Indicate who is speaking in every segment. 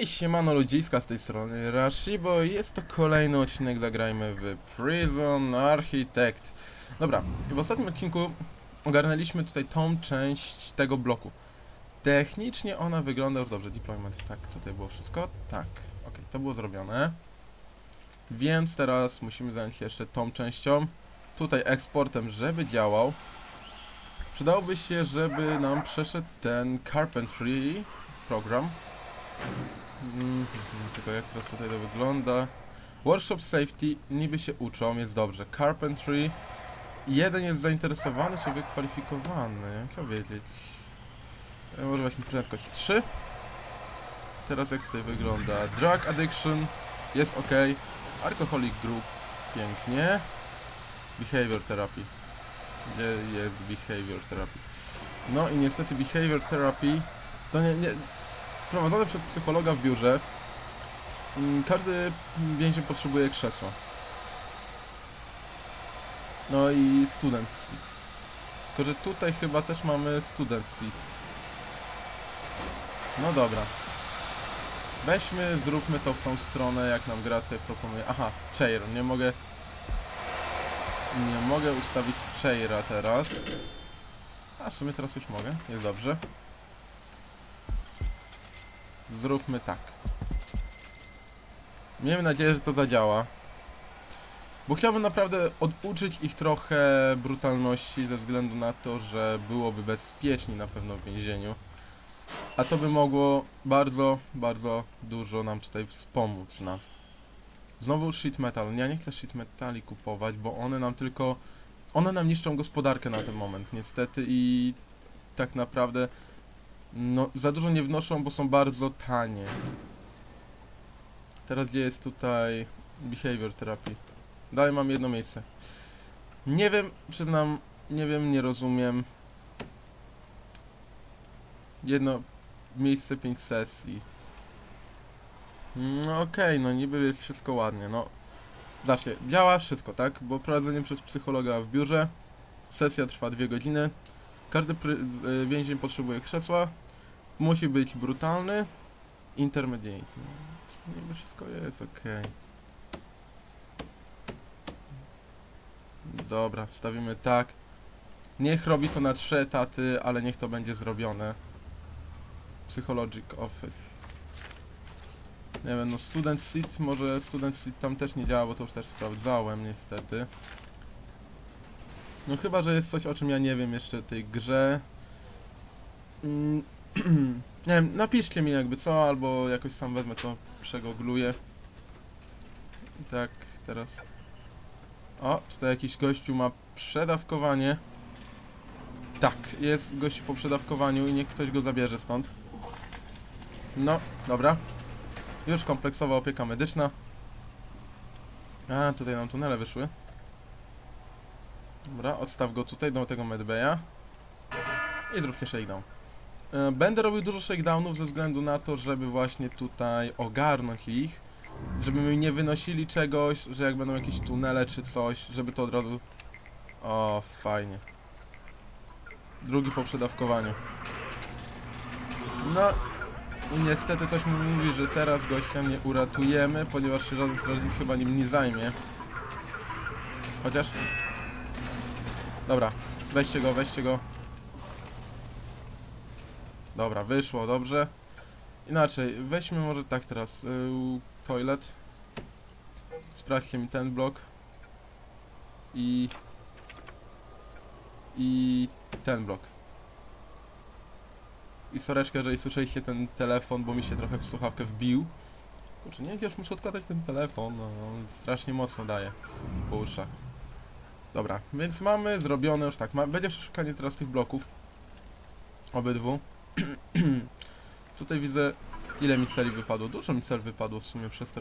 Speaker 1: Hej, siemano ludziska z tej strony Rashibo jest to kolejny odcinek Zagrajmy w Prison Architect. Dobra, w ostatnim odcinku ogarnęliśmy tutaj tą część tego bloku. Technicznie ona wygląda już dobrze, deployment, tak, tutaj było wszystko, tak, ok, to było zrobione. Więc teraz musimy zająć się jeszcze tą częścią. Tutaj eksportem, żeby działał. Przydałoby się, żeby nam przeszedł ten Carpentry program Mhm, Tylko jak teraz tutaj to wygląda? Workshop Safety niby się uczą, jest dobrze. Carpentry jeden jest zainteresowany czy wykwalifikowany? Jak to wiedzieć? E, Może weźmy prędkość 3. Teraz jak tutaj wygląda? Drug Addiction jest ok. Alcoholic Group pięknie. Behavior Therapy. Gdzie jest Behavior Therapy? No i niestety Behavior Therapy to nie, nie, prowadzone przez psychologa w biurze. Mm, Każdy więzień potrzebuje krzesła. No i student seat. Tylko, że tutaj chyba też mamy student seat. No dobra. Weźmy, zróbmy to w tą stronę, jak nam gra tutaj proponuje. Aha, chair, nie mogę... Nie mogę ustawić chaira teraz. A w sumie teraz już mogę, jest dobrze. Zróbmy tak. Miejmy nadzieję, że to zadziała. Bo chciałbym naprawdę oduczyć ich trochę brutalności ze względu na to, że byłoby bezpieczniej na pewno w więzieniu. A to by mogło bardzo, bardzo dużo nam tutaj wspomóc nas. Znowu sheet metal. Ja nie chcę sheet metali kupować, bo one nam tylko... One nam niszczą gospodarkę na ten moment, niestety i tak naprawdę no, za dużo nie wnoszą, bo są bardzo tanie. Teraz gdzie jest tutaj behavior therapy? Dalej mam jedno miejsce. Nie wiem, przyznam, nie wiem, nie rozumiem. Jedno miejsce, pięć sesji. No okej, no niby jest wszystko ładnie, no. Zobaczcie, działa wszystko, tak? Bo prowadzenie przez psychologa w biurze. Sesja trwa dwie godziny. Każdy y, więzień potrzebuje krzesła. Musi być brutalny. Intermediate. No, wszystko jest ok. Dobra, wstawimy tak. Niech robi to na trzy etaty, ale niech to będzie zrobione. Psychologic Office. Nie wiem, no Student Seat, może Student Seat tam też nie działa, bo to już też sprawdzałem niestety. No chyba, że jest coś, o czym ja nie wiem jeszcze w tej grze. Mm, nie wiem, napiszcie mi jakby co, albo jakoś sam wezmę to, przegogluję. Tak, teraz... O, tutaj jakiś gościu ma przedawkowanie. Tak, jest gościu po przedawkowaniu i niech ktoś go zabierze stąd. No, dobra. Już kompleksowa opieka medyczna. A, tutaj nam tunele wyszły. Dobra, odstaw go tutaj do tego medbaya. I zróbcie shakedown. E, Będę robił dużo shakedownów ze względu na to, żeby właśnie tutaj ogarnąć ich. Żeby mi nie wynosili czegoś, że jak będą jakieś tunele czy coś, żeby to od razu... O, fajnie. Drugi po przedawkowaniu. No i niestety coś mi mówi, że teraz gościa nie uratujemy, ponieważ się żaden strażnik chyba nim nie zajmie. Chociaż... Dobra, weźcie go, weźcie go. Dobra, wyszło, dobrze. Inaczej, weźmy może tak teraz. Yy, toilet. Sprawdźcie mi ten blok. I... I ten blok. I soreczkę, jeżeli słyszeliście ten telefon, bo mi się trochę w słuchawkę wbił. Kurczę, nie już muszę odkładać ten telefon, no, on strasznie mocno daje po uszach. Dobra, więc mamy zrobione już tak, ma, będzie przeszukanie teraz tych bloków. Obydwu. Tutaj widzę, ile mi celi wypadło. Dużo mi cel wypadło w sumie przez te.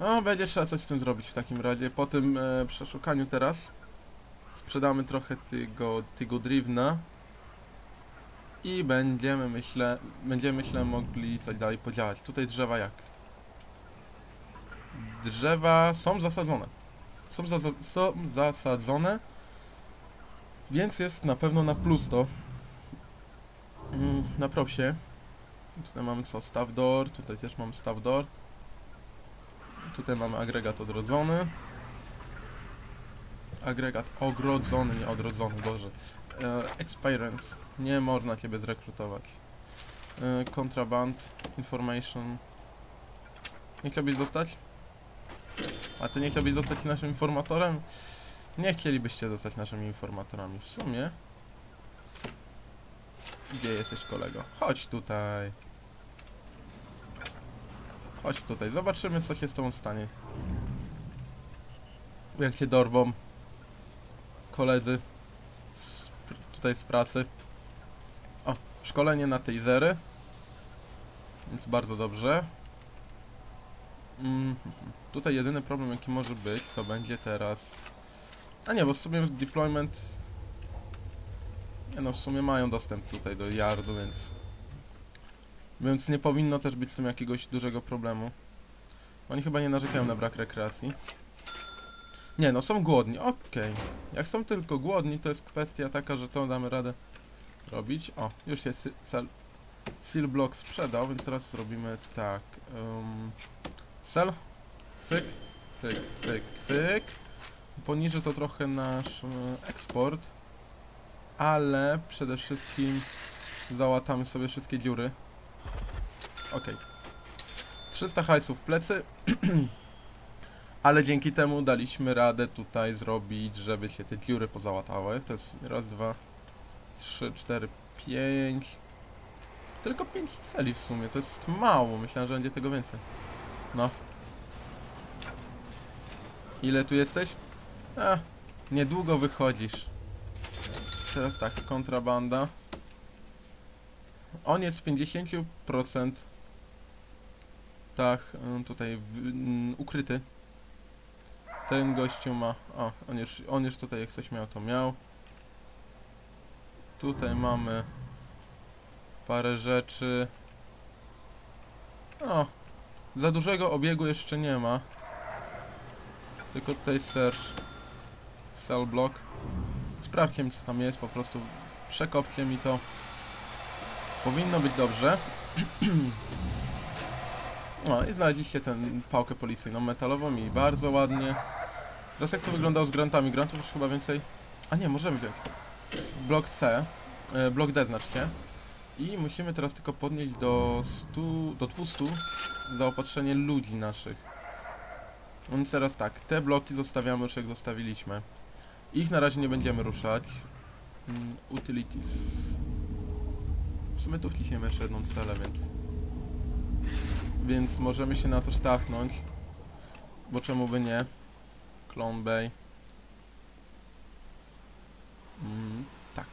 Speaker 1: No, będzie trzeba coś z tym zrobić w takim razie. Po tym e, przeszukaniu teraz sprzedamy trochę tego, tego drewna i będziemy, myślę, będziemy, myślę, mogli coś dalej podziałać. Tutaj drzewa jak? Drzewa są zasadzone. Są, za, są zasadzone, więc jest na pewno na plus to. Mm, na propsie. Tutaj mamy co? Staff door, tutaj też mamy staff door. Tutaj mamy agregat odrodzony. Agregat ogrodzony, nie odrodzony, Boże. E, experience. Nie można ciebie zrekrutować. E, contraband. Information. Nie chciałbyś zostać? A ty nie chciałbyś zostać naszym informatorem? Nie chcielibyście zostać naszymi informatorami. W sumie. Gdzie jesteś kolego? Chodź tutaj. Chodź tutaj, zobaczymy co się z tobą stanie. Jak cię dorwą. Koledzy. Z, tutaj z pracy. O, szkolenie na tasery. Więc bardzo dobrze. Mm, tutaj jedyny problem jaki może być to będzie teraz... A nie, bo w sumie deployment... No, w sumie mają dostęp tutaj do yardu, więc... Więc nie powinno też być z tym jakiegoś dużego problemu. Oni chyba nie narzekają na brak rekreacji. Nie no, są głodni, okej. Jak są tylko głodni, to jest kwestia taka, że to damy radę robić. O, już się seal block sprzedał, więc teraz zrobimy tak. Um, sell, cyk, cyk, cyk, cyk. Poniżej to trochę nasz eksport, ale przede wszystkim załatamy sobie wszystkie dziury. Okej. 300 hajsów w plecy. Ale dzięki temu daliśmy radę tutaj zrobić, żeby się te dziury pozałatały. To jest raz, dwa, trzy, cztery, pięć. Tylko pięć celi w sumie, to jest mało. Myślałem, że będzie tego więcej. No. Ile tu jesteś? A, niedługo wychodzisz. Teraz tak, kontrabanda. On jest w 50% tak, tutaj mm, ukryty. Ten gościu ma. O, on już, on już tutaj jak coś miał, to miał. Tutaj mamy parę rzeczy. O, za dużego obiegu jeszcze nie ma. Tylko tutaj search cell block. Sprawdźcie co tam jest, po prostu przekopcie mi to. Powinno być dobrze. No i znaleźliście tę pałkę policyjną metalową i bardzo ładnie. Teraz jak to wyglądało z grantami? Grantów już chyba więcej... A nie, możemy wziąć. Blok C, e, blok D znacznie. I musimy teraz tylko podnieść do 100, do 200 zaopatrzenie ludzi naszych. Więc teraz tak, te bloki zostawiamy już jak zostawiliśmy. Ich na razie nie będziemy ruszać. Mm, Utilities. W sumie tu wciśniemy jeszcze jedną celę, więc... Więc możemy się na to sztachnąć. Bo czemu by nie? Clone Bay. Mm, tak.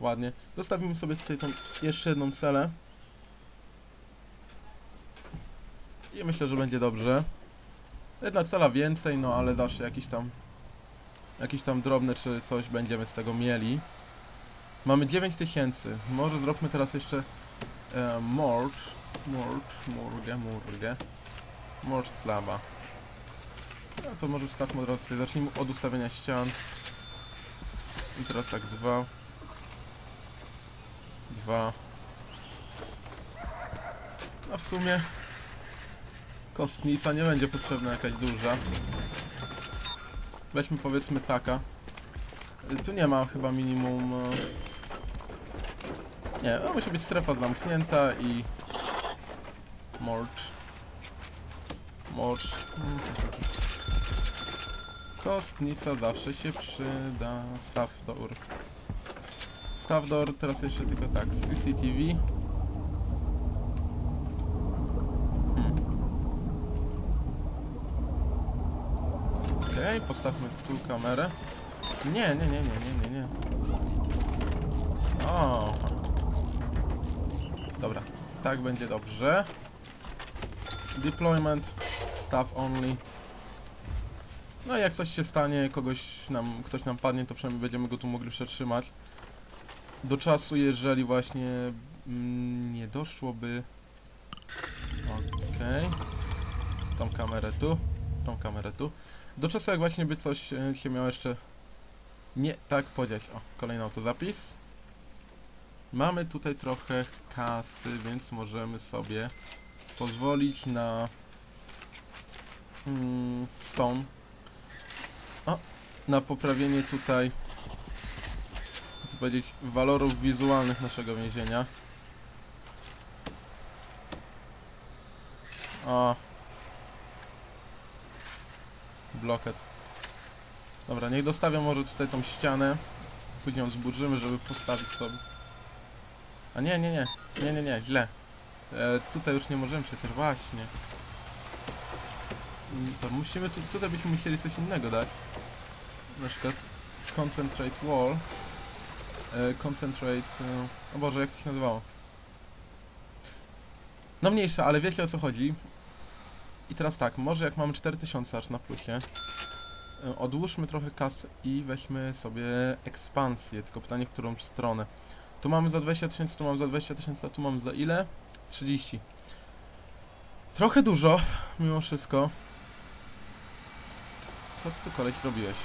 Speaker 1: Ładnie. Zostawimy sobie tutaj tą jeszcze jedną celę. I myślę, że będzie dobrze. Jedna cela więcej, no ale zawsze jakiś tam jakiś tam drobny czy coś będziemy z tego mieli. Mamy 9000. Może zróbmy teraz jeszcze e, Morge, Morge, Morgę, Morgę, Morge Slaba. No to może wstawmy od razu zacznijmy od ustawienia ścian. I teraz tak, dwa. Dwa. A w sumie kostnica nie będzie potrzebna jakaś duża. Weźmy powiedzmy taka. Y, Tu nie ma chyba minimum... e, Nie, no musi być strefa zamknięta i... Morcz. Morcz. Mm. Kostnica zawsze się przyda. Staff door. Staff door, teraz jeszcze tylko tak. CCTV. Okej, postawmy tu kamerę. Nie, nie, nie, nie, nie, nie, nie. O. Dobra, tak będzie dobrze. Deployment, staff only. No i jak coś się stanie, kogoś nam, ktoś nam padnie, to przynajmniej będziemy go tu mogli przetrzymać. Do czasu, jeżeli właśnie mm, nie doszłoby... Okej. Tą kamerę tu, tą kamerę tu. Do czasu, jak właśnie by coś e, się miało jeszcze nie tak podziać. O, kolejny autozapis. Mamy tutaj trochę kasy, więc możemy sobie pozwolić na mm, stone. O, na poprawienie tutaj chcę powiedzieć walorów wizualnych naszego więzienia. O. Bloket. Dobra, niech dostawiam może tutaj tą ścianę. Później ją zburzymy, żeby postawić sobie. A nie, nie, nie. Nie, nie, nie, źle. E, tutaj już nie możemy przecież, właśnie. Mm, To musimy, tu, tutaj byśmy musieli coś innego dać. Na przykład Concentrate Wall. E, concentrate... E, o Boże, jak to się nazywało? No mniejsza, ale wiecie o co chodzi. I teraz tak, może jak mamy 4000 aż na plusie, e, odłóżmy trochę kasy i weźmy sobie ekspansję, tylko pytanie w którą stronę. Tu mamy za 20 tysięcy, tu mamy za 20 tysięcy, a tu mamy za ile? 30. Trochę dużo, mimo wszystko. Co ty tu koleś robiłeś?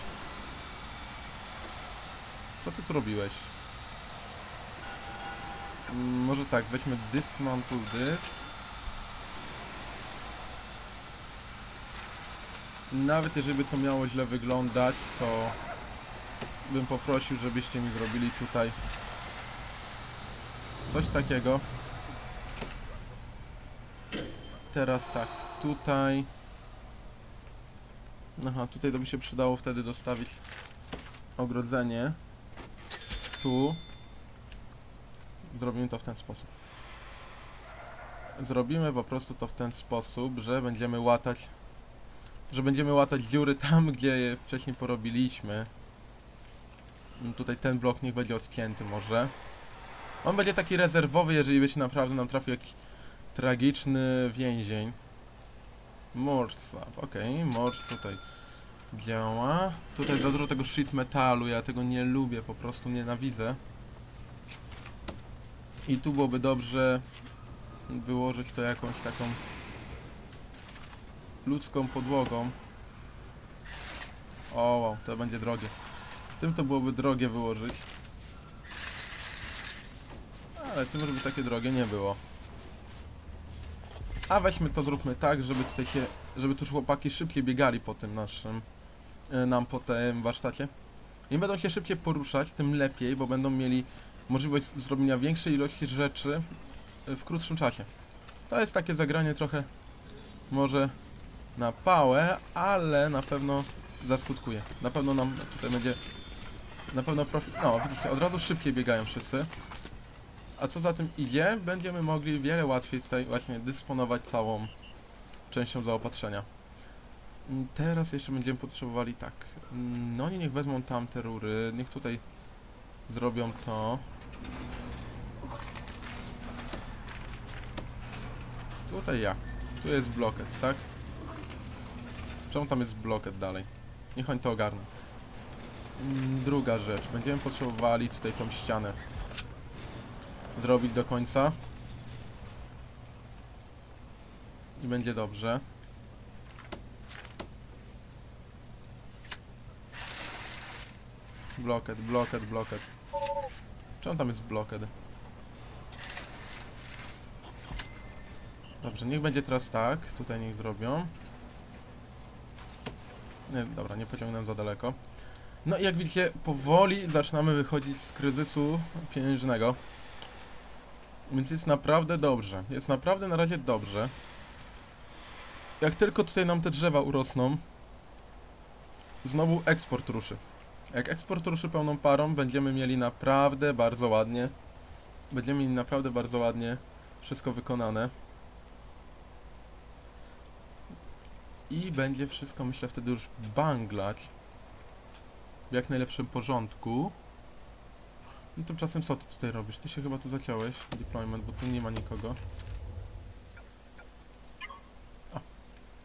Speaker 1: Co ty tu robiłeś? Mm, Może tak, weźmy dismantle this. Nawet jeżeli by to miało źle wyglądać, to bym poprosił, żebyście mi zrobili tutaj coś takiego. Teraz tak, tutaj. Aha, tutaj to by się przydało wtedy dostawić ogrodzenie. Tu. Zrobimy to w ten sposób. Zrobimy po prostu to w ten sposób, że będziemy łatać że będziemy łatać dziury tam, gdzie je wcześniej porobiliśmy. Mm, Tutaj ten blok niech będzie odcięty może. On będzie taki rezerwowy, jeżeli się naprawdę nam trafił jakiś tragiczny więzień. Morcz slab, okej, morcz tutaj działa. Tutaj za dużo tego sheet metalu, ja tego nie lubię, po prostu nienawidzę. I tu byłoby dobrze wyłożyć to jakąś taką ludzką podłogą. O, wow, to będzie drogie. Tym to byłoby drogie wyłożyć. Ale tym, żeby takie drogie nie było. A weźmy to, zróbmy tak, żeby tutaj się, żeby tu chłopaki szybciej biegali po tym naszym, e, nam po tym warsztacie. Im będą się szybciej poruszać, tym lepiej, bo będą mieli możliwość zrobienia większej ilości rzeczy e, w krótszym czasie. To jest takie zagranie trochę może na pałę, ale na pewno zaskutkuje. Na pewno nam tutaj będzie na pewno profit. No, widzicie, od razu szybciej biegają wszyscy. A co za tym idzie, będziemy mogli wiele łatwiej tutaj właśnie dysponować całą częścią zaopatrzenia. Mm, Teraz jeszcze będziemy potrzebowali tak. mm, No oni niech wezmą tamte rury, niech tutaj zrobią to. Tutaj ja. Tu jest bloket, tak? Czemu tam jest bloket dalej? Niech oni to ogarną. Mm, Druga rzecz. Będziemy potrzebowali tutaj tą ścianę zrobić do końca. I będzie dobrze. Bloket, bloket, bloket. Czemu tam jest bloket? Dobrze, niech będzie teraz tak. Tutaj niech zrobią. Nie, dobra, nie pociągnąłem za daleko. No i jak widzicie, powoli zaczynamy wychodzić z kryzysu pieniężnego. Więc jest naprawdę dobrze. Jest naprawdę na razie dobrze. Jak tylko tutaj nam te drzewa urosną, znowu eksport ruszy. Jak eksport ruszy pełną parą, będziemy mieli naprawdę bardzo ładnie. Będziemy mieli naprawdę bardzo ładnie wszystko wykonane. I będzie wszystko, myślę, wtedy już banglać w jak najlepszym porządku. No tymczasem co ty tutaj robisz? Ty się chyba tu zaciąłeś, deployment, bo tu nie ma nikogo.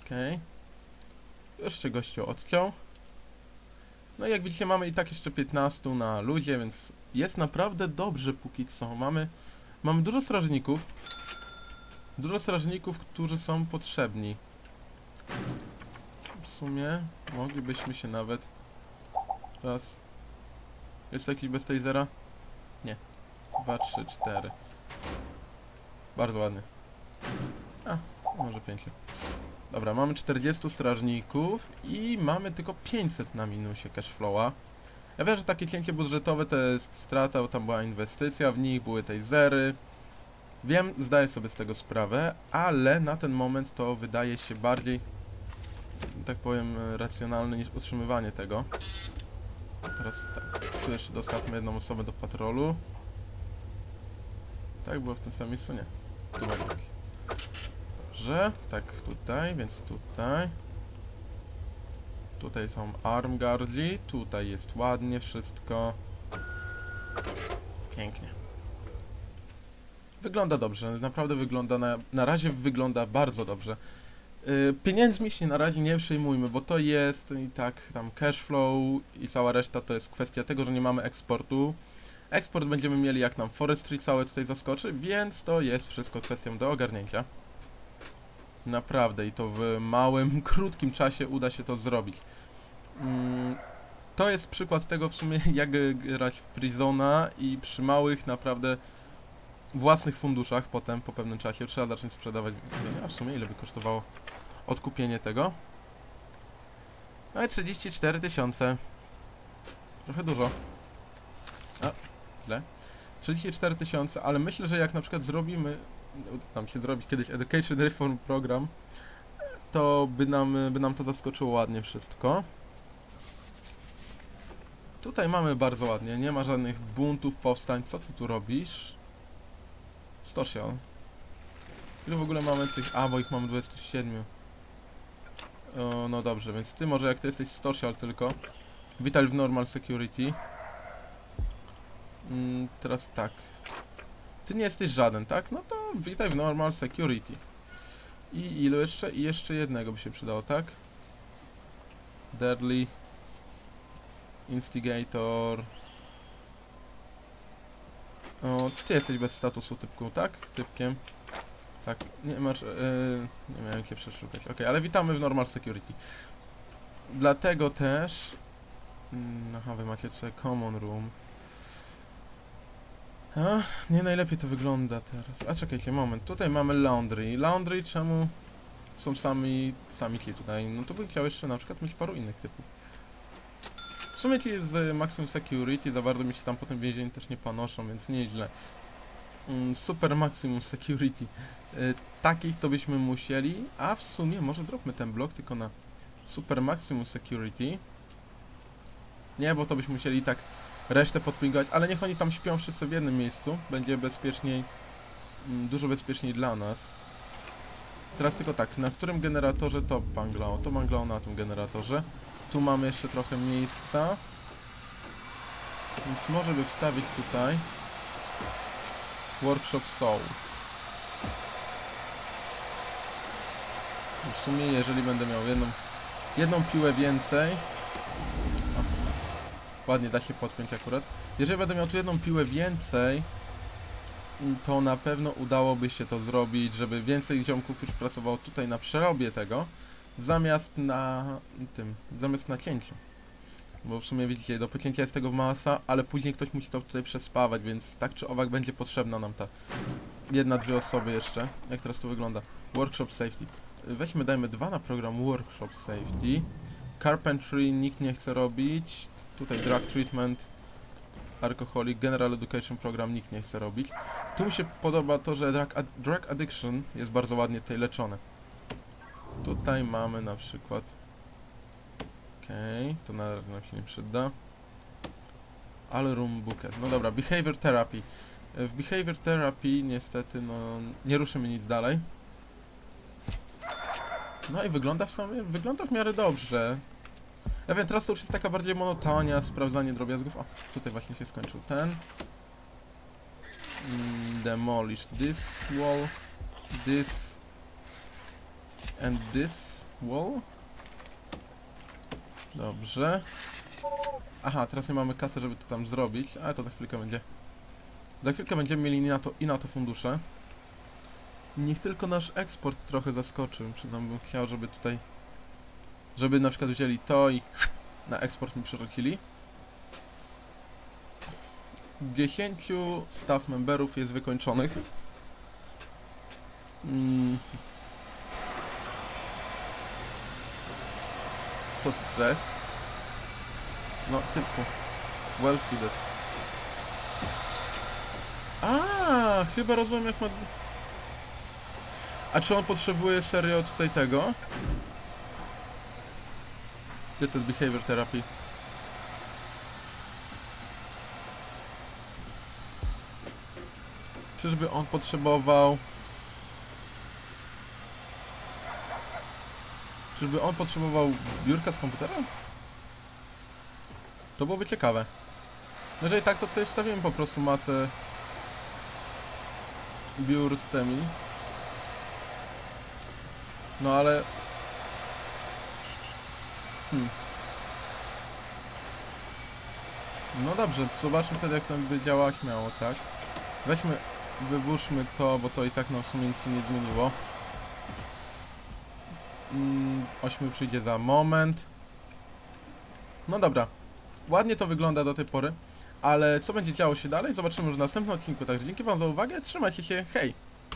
Speaker 1: Okej. Już się gościu odciął. No i jak widzicie mamy i tak jeszcze 15 na ludzie, więc jest naprawdę dobrze póki co. Mamy, mamy dużo strażników. Dużo strażników, którzy są potrzebni. Sumie moglibyśmy się nawet raz... Jest jakiś bez tasera? Nie. 2, 3, 4. Bardzo ładnie. A, może 5. Dobra, mamy 40 strażników i mamy tylko 500 na minusie cashflowa. Ja wiem, że takie cięcie budżetowe to jest strata, bo tam była inwestycja w nich, były tasery. Wiem, zdaję sobie z tego sprawę, ale na ten moment to wydaje się bardziej, tak powiem, racjonalne niż utrzymywanie tego. Teraz tak, tu jeszcze dostawmy jedną osobę do patrolu. Tak było w tym samym miejscu? Nie. Tu. Dobrze, tak tutaj, więc tutaj. Tutaj są armgardzi, tutaj jest ładnie wszystko. Pięknie. Wygląda dobrze, naprawdę wygląda na, na razie wygląda bardzo dobrze. Yy, pieniędzmi się na razie nie przejmujmy, bo to jest i tak tam cashflow i cała reszta to jest kwestia tego, że nie mamy eksportu. Eksport będziemy mieli jak nam forestry całe tutaj zaskoczy, więc to jest wszystko kwestią do ogarnięcia. Naprawdę i to w małym, krótkim czasie uda się to zrobić. Mm, To jest przykład tego w sumie jak grać w Prisona i przy małych naprawdę własnych funduszach potem po pewnym czasie trzeba zacząć sprzedawać. A w sumie ile by kosztowało odkupienie tego? No i 34 tysiące. Trochę dużo. A, źle. 34 tysiące, ale myślę, że jak na przykład zrobimy, uda nam się zrobić kiedyś Education Reform Program, to by nam, by nam to zaskoczyło ładnie wszystko. Tutaj mamy bardzo ładnie, nie ma żadnych buntów, powstań. Co ty tu robisz? Stosion. Ile w ogóle mamy tych... A, bo ich mamy 27. O, no dobrze, więc ty może jak ty jesteś Stossial tylko. Witaj w Normal Security. Mm, teraz tak. Ty nie jesteś żaden, tak? No to witaj w Normal Security. I ilu jeszcze? I jeszcze jednego by się przydało, tak? Deadly. Instigator. O, ty jesteś bez statusu typku, tak? Typkiem. Tak, nie masz... Yy, nie miałem cię przeszukać. Okej, ale witamy w Normal Security. Dlatego też... Mm, aha, wy macie tutaj Common Room. A, nie najlepiej to wygląda teraz. A czekajcie, moment. Tutaj mamy Laundry. Laundry czemu są sami, sami ci tutaj? No to bym chciał jeszcze na przykład mieć paru innych typów. W sumie ci z Maximum Security za bardzo mi się tam po tym więzieniu też nie panoszą, więc nieźle. Mm, Super Maximum Security. Y, takich to byśmy musieli, a w sumie może zróbmy ten blok tylko na Super Maximum Security. Nie, bo to byśmy musieli tak resztę podpingować, ale niech oni tam śpią wszyscy w jednym miejscu. Będzie bezpieczniej, mm, dużo bezpieczniej dla nas. Teraz tylko tak, na którym generatorze to banglao? To banglao na tym generatorze. Tu mamy jeszcze trochę miejsca. Więc może by wstawić tutaj Workshop Soul. W sumie jeżeli będę miał jedną, jedną piłę więcej o, Ładnie da się podpiąć akurat Jeżeli będę miał tu jedną piłę więcej To na pewno udałoby się to zrobić Żeby więcej ziomków już pracowało tutaj na przerobie tego Zamiast na tym, zamiast na cięciu bo w sumie widzicie, do pocięcia jest tego masa, ale później ktoś musi to tutaj przespawać, więc tak czy owak będzie potrzebna nam ta jedna, dwie osoby jeszcze. Jak teraz to wygląda? Workshop Safety. Weźmy, dajmy dwa na program Workshop Safety. Carpentry nikt nie chce robić. Tutaj Drug Treatment, Alcoholic, General Education Program nikt nie chce robić. Tu mi się podoba to, że drug, ad drug Addiction jest bardzo ładnie tutaj leczone. Tutaj mamy na przykład Okej, to na razie nam się nie przyda. Ale room bucket. No dobra, behavior therapy. E, W behavior therapy niestety no nie ruszymy nic dalej. No i wygląda w sumie, wygląda w miarę dobrze. Ja wiem, teraz to już jest taka bardziej monotonia, sprawdzanie drobiazgów. O, tutaj właśnie się skończył ten. Mm, demolish this wall, this and this wall. Dobrze. Aha, teraz nie mamy kasy, żeby to tam zrobić, ale to za chwilkę będzie. Za chwilkę będziemy mieli na to, i na to fundusze. Niech tylko nasz eksport trochę zaskoczy. Przynajmniej bym chciał, żeby tutaj... Żeby na przykład wzięli to i na eksport mi przerzucili. 10 staff memberów jest wykończonych. Mm. Co to, jest? No, typku. Well feeded. A, chyba rozumiem jak ma... A czy on potrzebuje serio tutaj tego? Gdzie to jest behavior therapy? Czyżby on potrzebował... Czyżby on potrzebował biurka z komputerem? To byłoby ciekawe. No Jeżeli tak, to tutaj wstawimy po prostu masę biur z tymi. No ale... Hmm. No dobrze, zobaczmy wtedy jak to by działać miało, tak? Weźmy, wyburzmy to, bo to i tak nam w sumie nic nie zmieniło. Mm, ośmiu przyjdzie za moment. No dobra. Ładnie to wygląda do tej pory. Ale co będzie działo się dalej, zobaczymy już w następnym odcinku. Także dzięki wam za uwagę, trzymajcie się, hej!